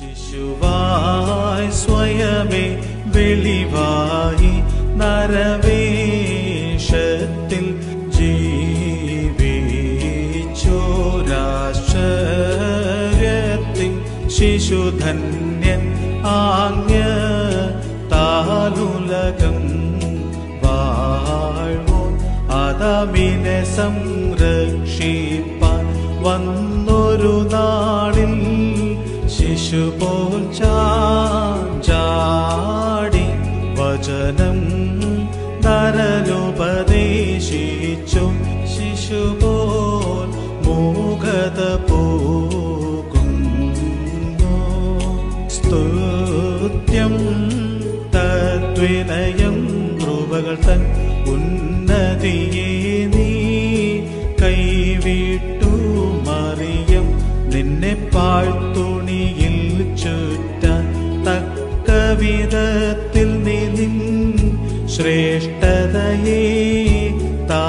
ശിശുവായി സ്വയമേ വെളിവായി നരവേഷത്തിൽ ജീവിച്ചോരാശ്ചര്യത്തിൽ ശിശുധന്യൻ ആജ്ഞ താലുലകം വാഴ്വോ അതമിനെ സംരക്ഷിപ്പാൻ വന്നൊരു നാളിൽ പോൽ ചാടി വചനം നരലുപദേശിച്ചു. ശിശു പോൽ മൂകത പോകുന്നു. സ്തുത്യം തദ്വിനയം കൃപകൾ തൻ ഉന്നതിയെ നീ കൈവിട്ടു മറിയം. നിന്നെ പാഴ്ത്തുണിയിൽ ചുറ്റാൻ തക്ക വിധത്തിൽ നീ നിൻ ശ്രേഷ്ഠതയെ താ